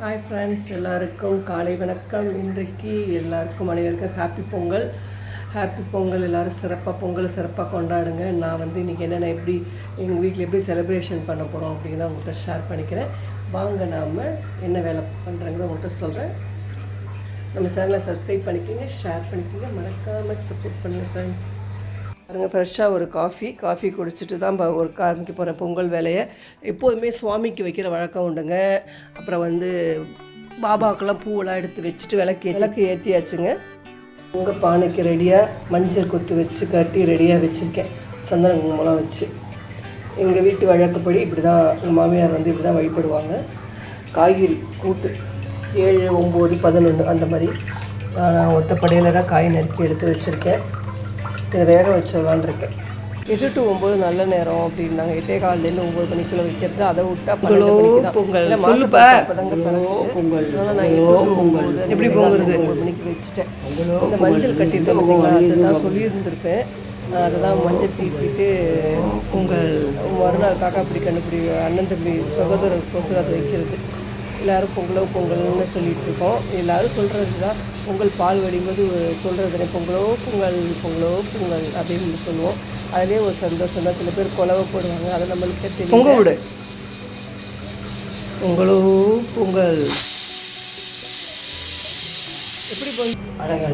Hi friends எல்லாருக்கும் காலை வணக்கம். இன்றைக்கு எல்லாருக்கும் அனைவருக்கும் ஹாப்பி பொங்கல். ஹாப்பி பொங்கல் எல்லோரும் சிறப்பாக பொங்கல் சிறப்பாக கொண்டாடுங்க. நான் வந்து இன்றைக்கி என்னென்ன எப்படி எங்கள் வீட்டில் எப்படி செலிப்ரேஷன் பண்ண போகிறோம் அப்படிங்கிறத உங்கள்கிட்ட ஷேர் பண்ணிக்கிறேன். வாங்க நாம் என்ன வேலை பண்ணுறங்கிறத உங்கள்கிட்ட சொல்கிறேன் நம்ம சேனலை சப்ஸ்கிரைப் பண்ணிக்கோங்க ஷேர் பண்ணிக்கோங்க. மறக்காமல் சப்போர்ட் பண்ணுங்கள் ஃப்ரெண்ட்ஸ் பாருங்கள் ஃப்ரெஷ்ஷாக ஒரு காஃபி காஃபி குடிச்சிட்டு தான் இப்போ ஒரு ஆரம்பிக்க போகிறேன் பொங்கல் வேலையை எப்போதுமே சுவாமிக்கு வைக்கிற வழக்கம் உண்டுங்க. அப்புறம் வந்து பாபாக்கெல்லாம் பூவெல்லாம் எடுத்து வச்சுட்டு விளக்கு விளக்கு ஏற்றியாச்சுங்க உங்கள் பானைக்கு ரெடியாக மஞ்சள் கொத்து வச்சு கட்டி ரெடியாக வச்சுருக்கேன். சந்தன குங்குமம்லாம் வச்சு. எங்கள் வீட்டு வழக்கப்படி இப்படி தான் எங்கள் மாமியார் வந்து இப்படி தான் வழிபடுவாங்க. காய்கறி கூட்டு ஏழு ஒம்பது பதினொன்று அந்த மாதிரி நான் ஒத்தப்படையில் தான் காய் நறுக்கி எடுத்து வச்சுருக்கேன். இதை வேக வச்சிடலான் இருக்கேன் எட்டு டு ஒம்பது நல்ல நேரம் அப்படின்னாங்க. எட்டே காலிலேருந்து ஒம்பது மணிக்குள்ள வைக்கிறது அதை விட்டா பன்னெண்டு மணிக்கு பொங்கல். சொல்லுப்பா. பொங்கல். நான் பொங்கல். எப்படி பொங்குறது? ஒம்பது மணிக்கு வச்சுட்டேன். இந்த மஞ்சள் கட்டிட்டு அதுதான் சொல்லியிருந்திருப்பேன். நான் அதை தான் மஞ்சள் தீட்டிட்டு பொங்கல். மறுநாள் காக்கா பிடி கண்டுபிடி அண்ணன் தம்பி சகோதரர் கொசு அதை வைக்கிறது. எல்லாரும் பொங்கலோ பொங்கல்னு சொல்லிட்டு இருக்கோம். எல்லாரும் சொல்கிறது தான் பொங்கல் பால் வடிம்போது சொல்கிறது பொங்கலோ பொங்கல் பொங்கலோ பொங்கல் அப்படின்னு சொல்லுவோம். அதிலே ஒரு சந்தோஷம் தான். சில பேர் குலவை போடுவாங்க. அதை நம்மளுக்கே தெரியும் பொங்க விடு. பொங்கலோ பொங்கல். எப்படி பொங்கல் அழகாக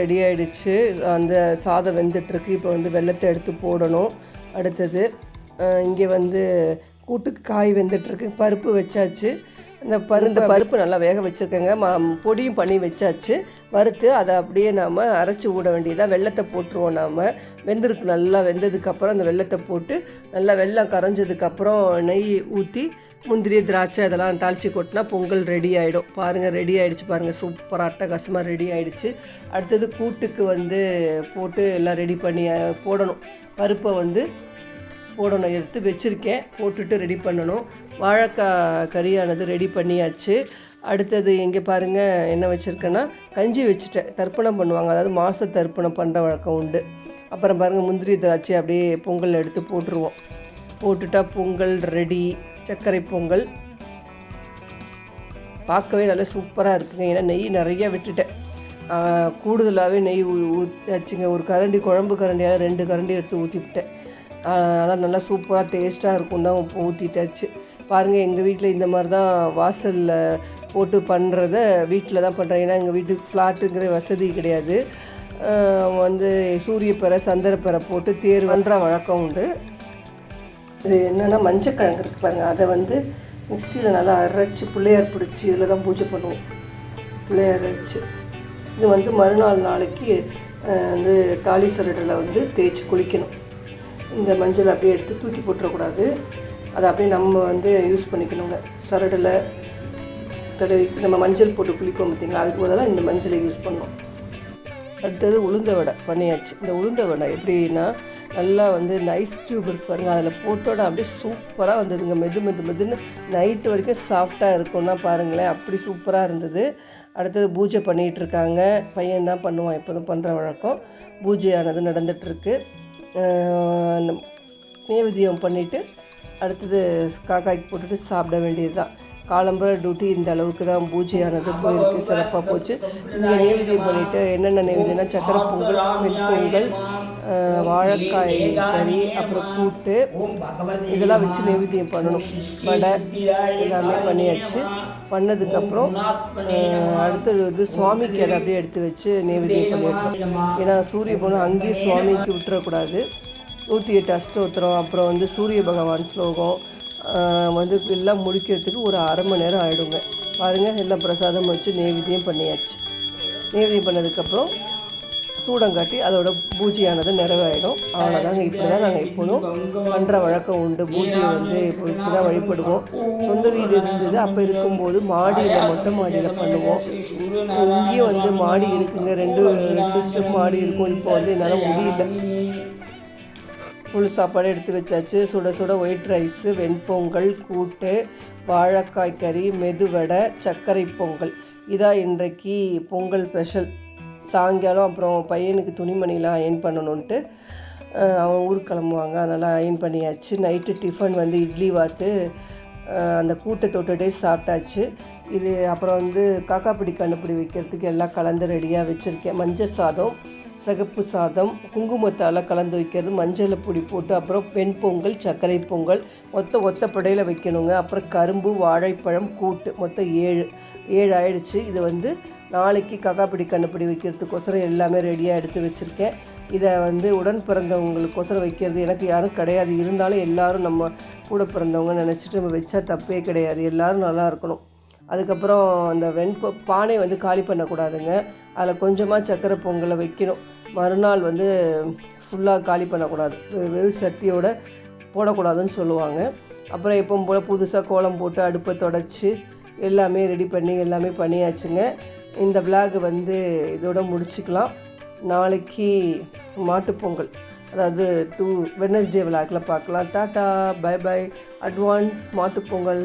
ரெடி ஆயிடுச்சு. அந்த சாதம் வெந்துட்டுருக்கு. இப்போ வந்து வெள்ளத்தை எடுத்து போடணும். அடுத்தது இங்கே வந்து கூட்டுக்கு காய் வெந்துட்டுருக்கு. பருப்பு வச்சாச்சு. இந்த பரு இந்த பருப்பு நல்லா வேக வச்சுருக்கேங்க. மா பொடியும் பண்ணி வச்சாச்சு. வறுத்து அதை அப்படியே நாம் அரைச்சி விட வேண்டியதாக வெள்ளத்தை போட்டுருவோம் நாம். வெந்திருக்கு நல்லா வெந்ததுக்கப்புறம் அந்த வெள்ளத்தை போட்டு நல்லா வெள்ளம் கரைஞ்சதுக்கப்புறம் நெய் ஊற்றி முந்திரி திராட்சை இதெல்லாம் தாளித்து கொட்டினா பொங்கல் ரெடி ஆகிடும் பாருங்கள் ரெடி ஆகிடுச்சு பாருங்கள் சூப்பராக அட்டகாசமாக ரெடி ஆகிடுச்சு அடுத்தது கூட்டுக்கு வந்து போட்டு எல்லாம் ரெடி பண்ணி போடணும். பருப்பை வந்து போடணும். எடுத்து வச்சுருக்கேன். போட்டுட்டு ரெடி பண்ணணும். வாழைக்காய் கறியானது ரெடி பண்ணியாச்சு. அடுத்தது இங்கே பாருங்கள் என்ன வச்சுருக்கேன்னா கஞ்சி வச்சுட்டேன். தர்ப்பணம் பண்ணுவாங்க. அதாவது மாத தர்ப்பணம் பண்ணுற வழக்கம் உண்டு. அப்புறம் பாருங்கள் முந்திரி திராட்சை அப்படியே பொங்கல் எடுத்து போட்டுருவோம். போட்டுட்டா பொங்கல் ரெடி சர்க்கரை பொங்கல். பார்க்கவே நல்லா சூப்பராக இருக்குங்க. ஏன்னா நெய் நிறையா விட்டுட்டேன். கூடுதலாகவே நெய் ஊற்றியாச்சுங்க ஒரு கரண்டி குழம்பு கரண்டியால் ரெண்டு கரண்டி எடுத்து ஊற்றிவிட்டேன் அதனால் நல்லா சூப்பராக டேஸ்ட்டாக இருக்கும் தான் ஊற்றிட்டாச்சு பாருங்கள் எங்கள் வீட்டில் இந்த மாதிரி தான் வாசலில் போட்டு பண்ணுறத வீட்டில் தான் பண்ணுறேன் ஏன்னா எங்கள் வீட்டுக்கு ஃப்ளாட்டுங்கிற வசதி கிடையாது. வந்து சூரியப்பறை சந்திரப்பறை போட்டு தேர் பண்ணுற வழக்கம் உண்டு. இது என்னென்னா மஞ்சக்கிழங்கு இருக்குது பாருங்கள் அதை வந்து மிக்சியில் நல்லா அரைச்சி பிள்ளையார் பிடிச்சி இதில் தான் பூஜை பண்ணுவோம். பிள்ளையார் அரைச்சி. இது வந்து மறுநாள் நாளைக்கு வந்து தாலி சரடில் வந்து தேய்ச்சி குளிக்கணும். இந்த மஞ்சள் அப்படியே எடுத்து தூக்கி போட்டுறக்கூடாது. அதை அப்படியே நம்ம வந்து யூஸ் பண்ணிக்கணுங்க. சரடில் தடவி நம்ம மஞ்சள் போட்டு குளிப்போம் பார்த்திங்களா? அதுக்கு பதிலாக இந்த மஞ்சளை யூஸ் பண்ணோம் அடுத்தது உளுந்த வடை பண்ணியாச்சு. இந்த உளுந்த வடை எப்படின்னா நல்லா வந்து இந்த ஐஸ் க்யூப் இருக்கு பாருங்கள் அதில் போட்டோட அப்படியே சூப்பராக வந்ததுங்க. மெது மெது மெதுன்னு நைட்டு வரைக்கும் சாஃப்டாக இருக்கும்னா பாருங்களேன் அப்படி சூப்பராக இருந்தது. அடுத்தது பூஜை பண்ணிகிட்ருக்காங்க பையன் தான் பண்ணுவான்? எப்போதும் பண்ணுற வழக்கம். பூஜையானது நடந்துகிட்ருக்கு நேவேத்தியம் பண்ணிவிட்டு அடுத்தது காக்காய்க்கு போட்டுட்டு சாப்பிட வேண்டியது தான் காலம்பர டியூட்டி இந்த அளவுக்கு தான் பூஜையானது போயிருக்கு சிறப்பாக போச்சு. இங்கே நேவேதியம் பண்ணிவிட்டு என்னென்ன நேவேதியம்னா சக்கரை பொங்கல் வெண்பொங்கல் வாழைக்காய் கறி அப்புறம் கூட்டு இதெல்லாம் வச்சு நைவேத்தியம் பண்ணணும். வடை எல்லாமே பண்ணியாச்சு. பண்ணதுக்கப்புறம் அடுத்தது வந்து சுவாமிக்கு அதை அப்படியே எடுத்து வச்சு நைவேத்தியம் பண்ணியிருக்கோம். ஏன்னா சூரிய பொண்ணு அங்கேயும் சுவாமிக்கு விட்டுறக்கூடாது. நூற்றி எட்டு அஷ்டோத்திரம் அப்புறம் வந்து சூரிய பகவான் ஸ்லோகம் வந்து எல்லாம் முடிக்கிறதுக்கு ஒரு அரை மணி நேரம் ஆகிடுங்க பாருங்கள் எல்லாம் பிரசாதம் வச்சு நெய்வேத்தியம் பண்ணியாச்சு. நெய்வேத்தியம் பண்ணதுக்கப்புறம் சூடங்காட்டி அதோட பூஜையானது நிறைவாயிடும். அவ்வளோதாங்க இப்படி தான் நாங்கள் எப்போதும் பண்ணுற வழக்கம் உண்டு. பூஜையை வந்து இப்போ இப்படி தான் வழிபடுவோம். சொந்த வீடு இருந்தது அப்போ இருக்கும்போது மாடியில் மொட்டை மாடியில் பண்ணுவோம். இங்கேயும் வந்து மாடி இருக்குங்க. ரெண்டு ரெண்டு ஸ்டெப் மாடி இருக்கும். இப்போ வந்து என்னால் முடியல. ஃபுல் சாப்பாடு எடுத்து வச்சாச்சு. சுட சுட ஒயிட் ரைஸு வெண்பொங்கல் கூட்டு வாழைக்காய் கறி மெதுவடை சர்க்கரை பொங்கல். இதான் இன்றைக்கு பொங்கல் ஸ்பெஷல் சாயங்காலம் அப்புறம் பையனுக்கு துணிமணிலாம் அயன் பண்ணணுன்ட்டு அவன் ஊருக்கு கிளம்புவாங்க. அதனால் அயன் பண்ணியாச்சு. நைட்டு டிஃபன் வந்து இட்லி வாத்து அந்த கூட்டை தொட்டுட்டே சாப்பிட்டாச்சு. இது அப்புறம் வந்து காக்காப்பிடி கண்டுபிடி வைக்கிறதுக்கு எல்லாம் கலந்து ரெடியாக வச்சுருக்கேன். மஞ்சள் சாதம் சிகப்பு சாதம் குங்குமத்தால் கலந்து வைக்கிறது மஞ்சளை பொடி போட்டு அப்புறம் வெண் பொங்கல் சர்க்கரை பொங்கல் மொத்தம் ஒத்த படையில் வைக்கணுங்க. அப்புறம் கரும்பு வாழைப்பழம் கூட்டு மொத்தம் ஏழு ஏழு ஆயிடுச்சு. இது வந்து நாளைக்கு ககாப்பிடி கண்ணுப்பிடி வைக்கிறதுக்கோசரம் எல்லாமே ரெடியாக எடுத்து வச்சுருக்கேன். இதை வந்து உடன் பிறந்தவங்களுக்கோசரம் வைக்கிறது எனக்கு யாரும் கிடையாது. இருந்தாலும் எல்லோரும் நம்ம கூட பிறந்தவங்க நினச்சிட்டு நம்ம வச்சா தப்பே கிடையாது. எல்லோரும் நல்லா இருக்கணும். அதுக்கப்புறம் அந்த வெண்ப பானை வந்து காலி பண்ணக்கூடாதுங்க. அதில் கொஞ்சமாக சக்கரை பொங்கலை வைக்கணும். மறுநாள் வந்து ஃபுல்லாக காலி பண்ணக்கூடாது. வெறும் சட்டியோட போடக்கூடாதுன்னு சொல்லுவாங்க. அப்புறம் எப்பவும் போல் புதுசாக கோலம் போட்டு அடுப்பை தொடச்சி எல்லாமே ரெடி பண்ணி எல்லாமே பண்ணியாச்சுங்க. இந்த விலாக் வந்து இதோட முடிச்சுக்கலாம். நாளைக்கு மாட்டுப்பொங்கல் அதாவது டூ வெட்னஸ்டே விலாகில் பார்க்கலாம். Tata bye bye advance Mattu Pongal